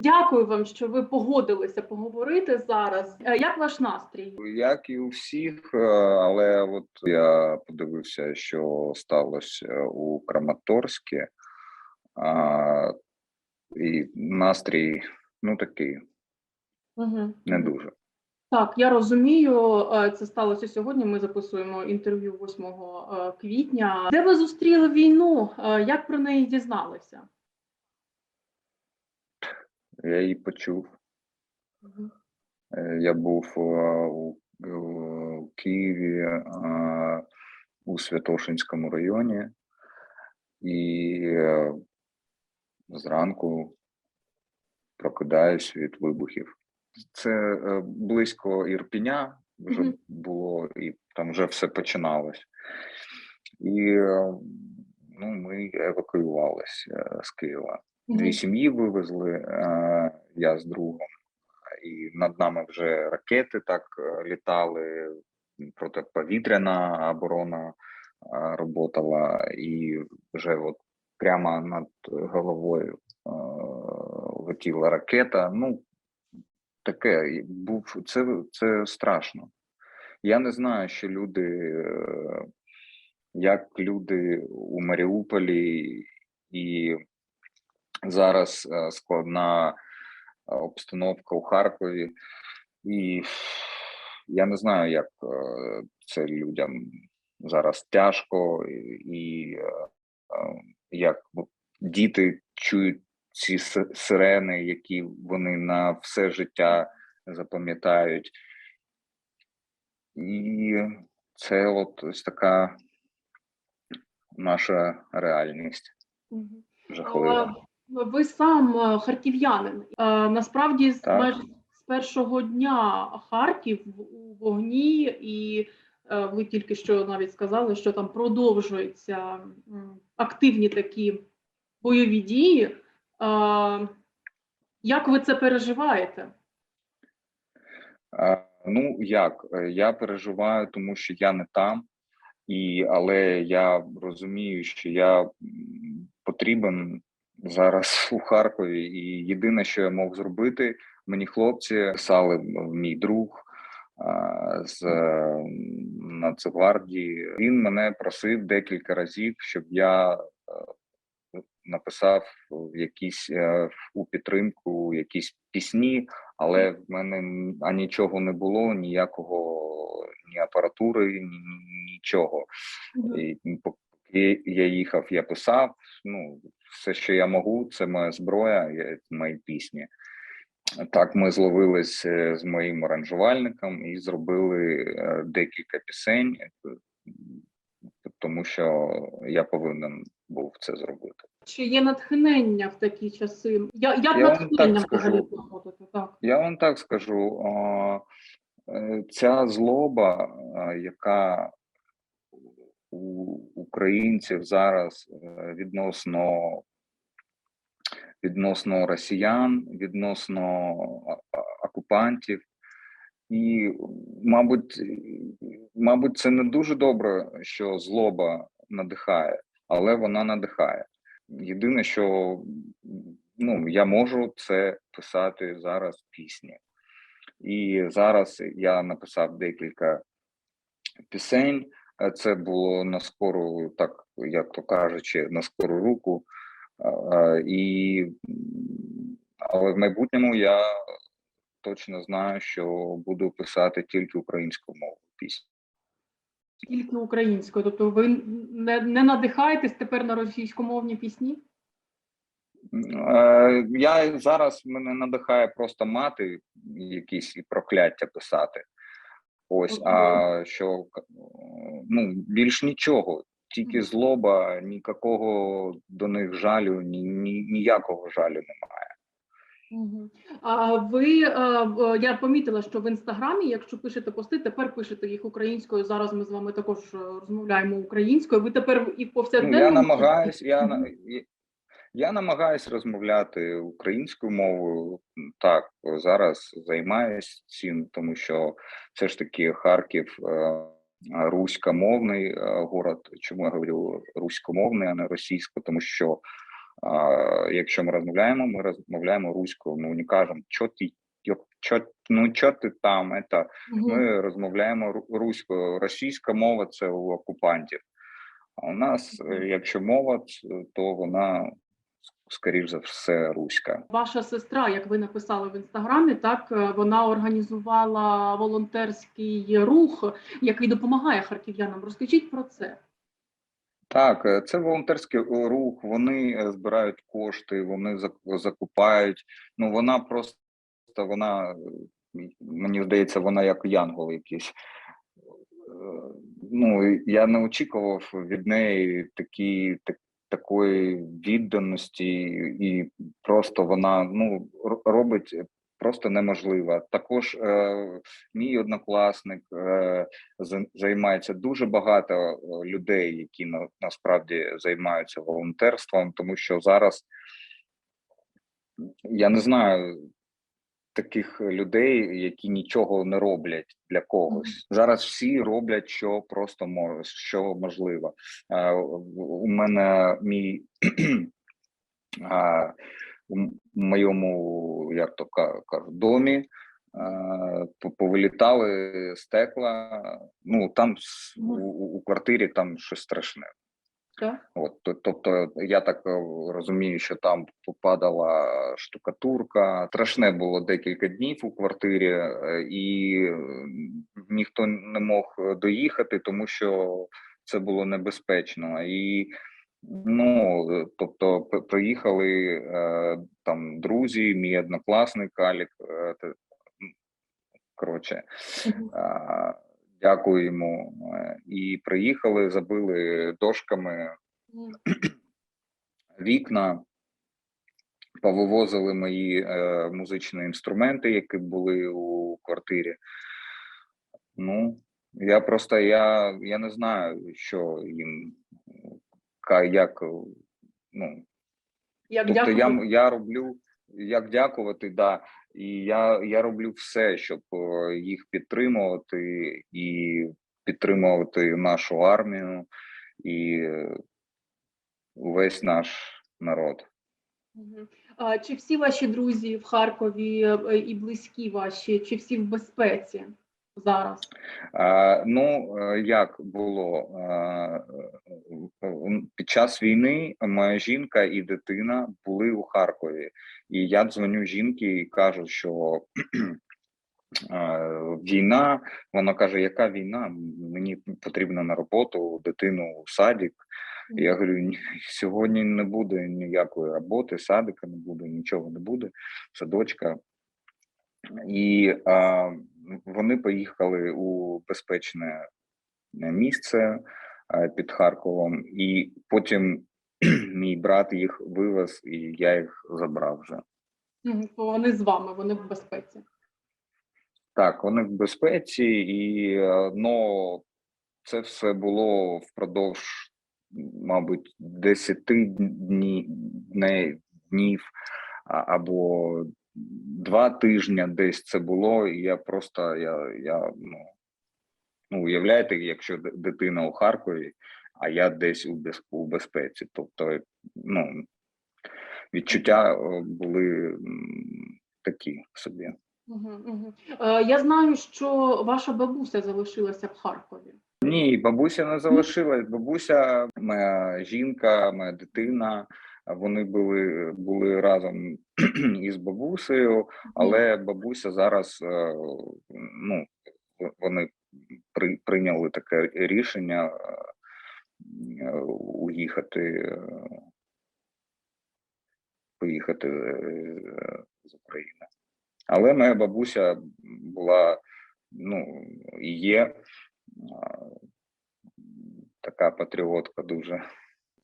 Дякую вам, що ви погодилися поговорити зараз. Е, Як ваш настрій? Як і у всіх, е, але от я подивився, що сталося у Краматорську, а, і настрій ну такий Угу. не дуже. Так, я розумію. е, Це сталося сьогодні. Ми записуємо інтерв'ю 8 е, квітня. Де ви зустріли війну? Е, Як про неї дізналися? Я її почув. Е, Я був е, у, у Києві е, у Святошинському районі, і е, зранку прокидаюсь від вибухів. Це е, близько Ірпіня вже Мгм. було, і там вже все починалось. І е, ну, ми евакуювалися з Києва. Дві сім'ї вивезли, е, я з другом, і над нами вже ракети так е, літали, протиповітряна оборона е, роботала, і вже от прямо над головою летіла ракета. Ну, таке був це, це страшно. Я не знаю, що люди, як люди у Маріуполі і зараз е, складна е, обстановка у Харкові, і я не знаю, як е, це людям зараз тяжко, і, як діти чують ці сирени, які вони на все життя запам'ятають. І це от ось така наша реальність жахлива. Ви сам е, харків'янин. Е, Насправді з Так. з першого дня Харків у вогні, і е, ви тільки що навіть сказали, що там продовжуються активні такі бойові дії. Як ви це переживаєте? Ну як я переживаю, тому що я не там, і але я розумію, що я потрібен зараз у Харкові, і єдине, що я мог зробити, мені хлопці писали мій друг з е, Нацгвардії. Він мене просив декілька разів, щоб я е, написав якісь е, у підтримку якісь пісні, але в мене а нічого не було, ніякого ні апаратури, ні, ні- нічого. І поки я їхав, я писав. Ну, все, що я можу, це моя зброя, мої пісні. Так, ми зловились е, з моїм аранжувальником і зробили е, декілька пісень, е, тому що я повинен був це зробити. Чи є натхнення в такі часи? Я, як Я натхнення взагалі скажу. Так. Я вам так скажу, ця злоба, яка у українців зараз е, відносно відносно росіян, відносно окупантів, і, мабуть, мабуть, це не дуже добре, що злоба надихає, але вона надихає. Єдине, що ну, я можу це писати зараз пісні. І зараз я написав декілька пісень. Е, Це було на скору, так як то кажучи, на скору руку. І, але в майбутньому я точно знаю, що буду писати тільки українською мовою пісні. Тільки українською. Тобто ви не, не надихаєтесь тепер на російськомовні пісні? Е, Я зараз мене надихає просто мати якісь прокляття писати. Ось, а що ну більш нічого, тільки злоба, ніякого до них жалю, ні, ні ніякого жалю немає. Угу. А ви е, я помітила, що в інстаграмі, якщо пишете пости, тепер пишете їх українською. Зараз ми з вами також е, розмовляємо українською. Ви тепер і в Ну, я намагаюсь, я на- я- я намагаюсь розмовляти українською мовою. Так, зараз займаюсь цим, тому що все ж таки Харків е, руськомовний е, город. Чому я говорю руськомовний, а не російсько, тому що якщо ми розмовляємо, ми розмовляємо руською. Ми не кажемо, що ти, чо, ну що ти там, это, Мгм. ми розмовляємо руською. Російська мова це у окупантів. А у нас, е, якщо мова, то вона скоріш за все руська. Ваша сестра, як ви написали в інстаграмі, так е, вона організувала волонтерський рух, який допомагає харків'янам. Розкажіть про це. Так, е, це волонтерський е, рух. Вони збирають кошти, вони закупають. Ну вона просто вона мені здається, вона як янгол якийсь. Ну я не очікував від неї такі так, такої відданості, і просто вона ну робить просто неможливо. Також е, мій однокласник е, займається дуже багато е, людей, які на, насправді займаються волонтерством, тому що зараз я не знаю таких людей, які нічого не роблять для когось. Зараз всі роблять, що просто можуть, що можливо. Е, У мене мій а, у моєму, як то ка- кажуть, домі е, по- повилітали стекла. Ну там у у квартирі там щось страшне. Так? От, тобто, я так е, розумію, що там попадала штукатурка. Страшне було декілька днів у квартирі, е, і е, ніхто не мог е, доїхати, тому що це було небезпечно. І ну, е, тобто, приїхали е, там друзі, мій однокласник Алік. е, Коротше, Мгм. Дякую йому. е, І приїхали, забили дошками вікна, повивозили мої е, музичні інструменти, які були у квартирі. Ну, я просто я, я не знаю, що їм як. Ну, Як тобто я, дякую. я роблю, як дякувати, да, і я, я роблю все, щоб е, їх підтримувати і підтримувати нашу армію і весь наш народ. А чи всі ваші друзі в Харкові е, і близькі ваші, чи всі в безпеці зараз? А, ну, е, як було е, е, під час війни моя жінка і дитина були у Харкові, і я дзвоню жінки і кажу, що війна. Вона каже: яка війна? Мені потрібно на роботу, дитину у садик. Я говорю: сьогодні не буде ніякої роботи, садика не буде, нічого не буде, садочка. І а, вони поїхали у безпечне місце під Харковом, і потім мій брат їх вивез, і я їх забрав вже. Вони з вами, вони в безпеці. Так, вони в безпеці, і е, ну, це все було впродовж, мабуть, 10 дні, днів або два тижні десь це було. І я просто я, я ну, ну уявляєте, якщо дитина у Харкові, а я десь у, без, у безпеці. Тобто, ну, відчуття е, були такі собі. Е, Я знаю, що ваша бабуся залишилася в Харкові. Ні, бабуся не залишилась. Бабуся, моя жінка, моя дитина. Вони були були разом із бабусею, але бабуся зараз е, ну вони при, прийняли таке рішення е, уїхати, е, поїхати з України. Але моя бабуся була, ну і є така патріотка дуже.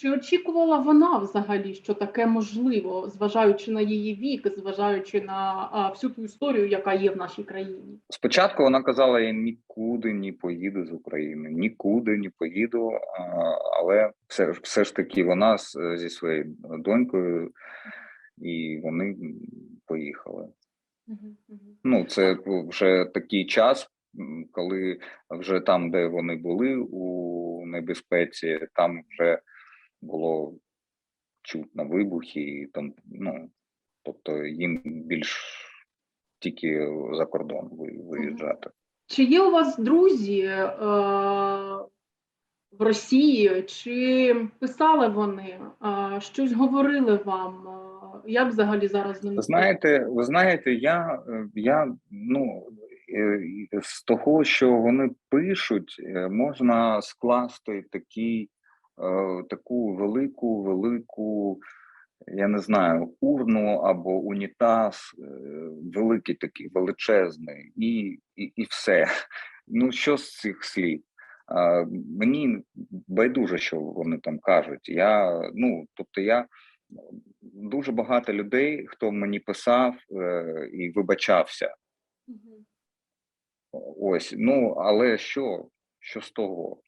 Чи очікувала вона взагалі, що таке можливо, зважаючи на її вік, зважаючи на а, всю ту історію, яка є в нашій країні? Спочатку вона казала, я нікуди не поїду з України, нікуди не поїду. Але все, ж- все ж таки вона зі своєю донькою, і вони поїхали. Ну, це вже такий час, коли вже там, де вони були у небезпеці, там вже було чутно вибухи, і там, ну, тобто їм більш тільки за кордон виїжджати. Чи є у вас друзі е, в Росії, чи писали вони, е, щось говорили вам? Е, Як взагалі зараз? Ви знаєте, ви знаєте, я, е, я ну е, з того, що вони пишуть, можна скласти такий, таку велику, велику, я не знаю, урну або унітаз, е, великий такий, величезний, і, і, і все. Ну, що з цих слів? Мені байдуже, що вони там кажуть. Я, ну, тобто я дуже багато людей, хто мені писав е, і вибачався. Мгм. Ось, ну, але що? Що з того?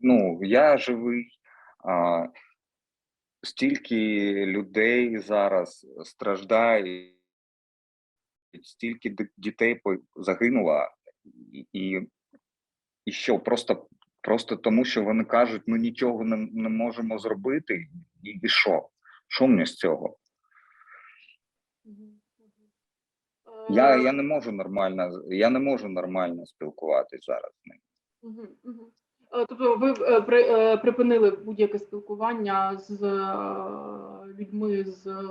Ну, я живий, а стільки людей зараз страждає, стільки дітей загинуло, і, і, що, просто, просто тому, що вони кажуть, ми нічого не, не можемо зробити, і, і що? Що мені з цього? Я, Е, я не можу нормально, я не можу нормально спілкуватись зараз з ним. Е, Тобто ви е, е, припинили будь-яке спілкування з людьми з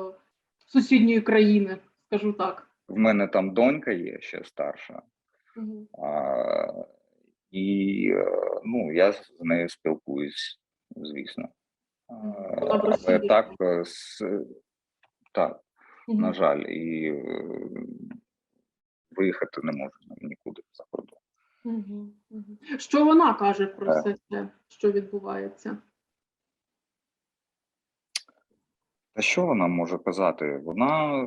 сусідньої країни, скажу так. В мене там донька є ще старша, Мгм. а, і ну, я з нею спілкуюсь, звісно. Вона в Але так, з, так, Мгм. на жаль, і виїхати не можу нікуди за кордон. Що вона каже про Е. все це, що відбувається? Та що вона може казати? Вона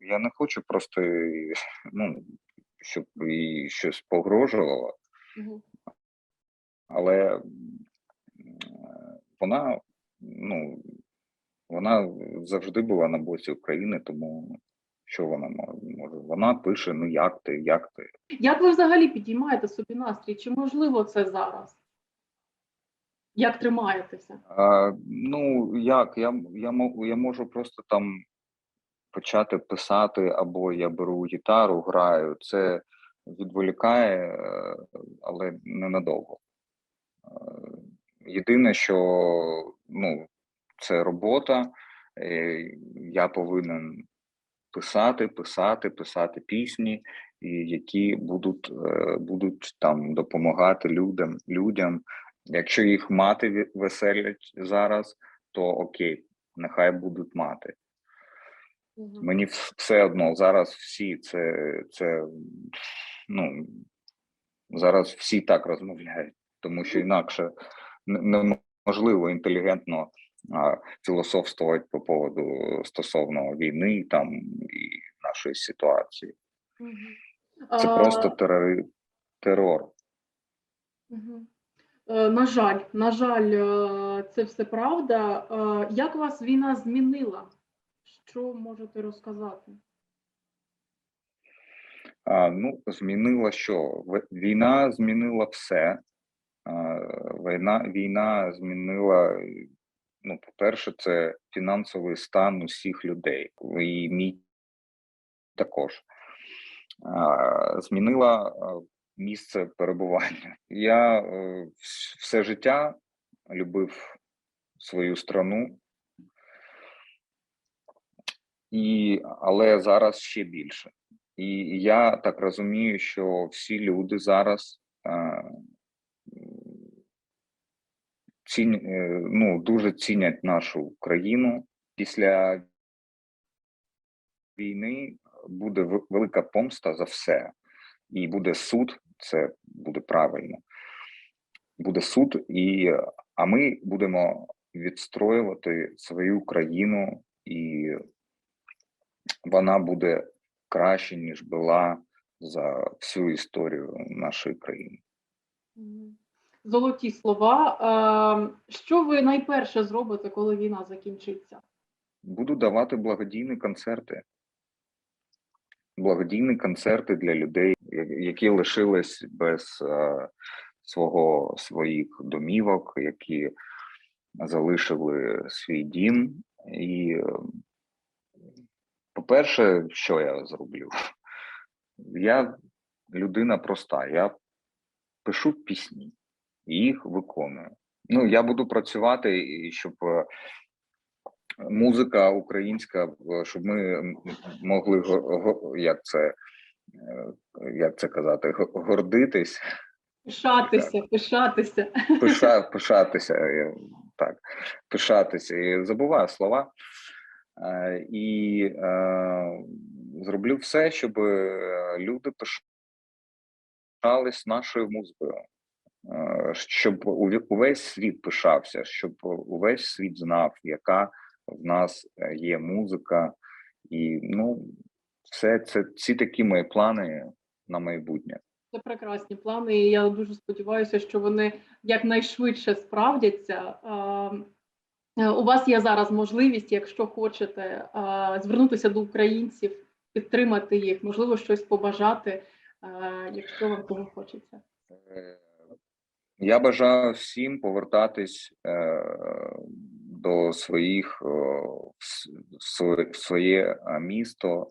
я не хочу просто ну, щоб їй щось погрожувало, але вона, ну, вона завжди була на боці України, тому що вона мо- може? Вона пише: ну як ти, як ти? Як ви взагалі підіймаєте собі настрій? Чи можливо це зараз? Як тримаєтеся? А, ну як? Я, я, я можу просто там почати писати, або я беру гітару, граю. Це відволікає, але ненадовго. Єдине, що ну, це робота. Я повинен писати, писати, писати пісні, які будуть, е, будуть там допомагати людям, людям. Якщо їх мати веселять зараз, то окей, нехай будуть мати. Мгм. Мені все одно зараз всі це, це ну зараз всі так розмовляють, тому що інакше неможливо інтелігентно філософствувати по поводу стосовно війни там і нашої ситуації. Мгм. Це А, просто терор. Мгм. Е, На жаль, на жаль, е, це все правда. Е, Як вас війна змінила? Що можете розказати? А, ну, змінила що? Війна змінила все. Війна, війна змінила, ну, по-перше, це фінансовий стан усіх людей. І мій також. Змінила місце перебування. Я е, все життя любив свою страну, і, але зараз ще більше. І я так розумію, що всі люди зараз е, цінь, е, ну, дуже цінять нашу країну. Після війни буде велика помста за все, і буде суд, це буде правильно. Буде суд, і, а ми будемо відстроювати свою країну, і вона буде краще, ніж була за всю історію нашої країни. Золоті слова. Е, Що ви найперше зробите, коли війна закінчиться? Буду давати благодійні концерти. Благодійні концерти для людей, які лишились без е, свого своїх домівок, які залишили свій дім. І, е, по-перше, що я зроблю? Я людина проста, я пишу пісні і їх виконую. Ну, я буду працювати, щоб е, музика українська, е, щоб ми могли як це, е, як це казати, гордитись, Пишатися, пишатися. пиша, пишатися, так, пишатися. І забуваю слова. І е, зроблю все, щоб люди пишались нашою музикою, щоб увесь світ пишався, щоб увесь світ знав, яка в нас е, є музика, і ну, все це ці такі мої плани на майбутнє. Це прекрасні плани, і я дуже сподіваюся, що вони якнайшвидше справдяться. Е, У вас є зараз можливість, якщо хочете, е, звернутися до українців, підтримати їх, можливо, щось побажати, е, якщо вам того хочеться. Я бажаю всім повертатись е, до своїх в своє- е, місто,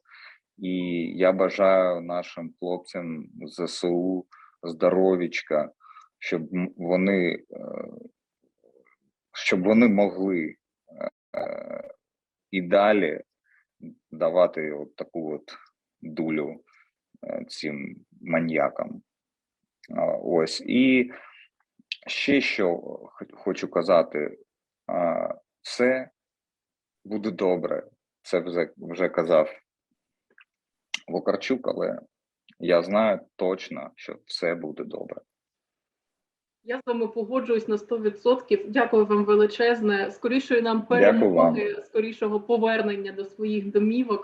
і я бажаю нашим хлопцям ЗСУ здоровічка, щоб вони, е, щоб вони могли е, і далі давати от таку от дулю цим маньякам. Ось і ще що хочу казати, все буде добре. Це вже, вже казав Вокарчук, але я знаю точно, що все буде добре. Я з вами погоджуюсь на 100%. Дякую вам величезне. Скорішої нам перемоги, скорішого повернення до своїх домівок.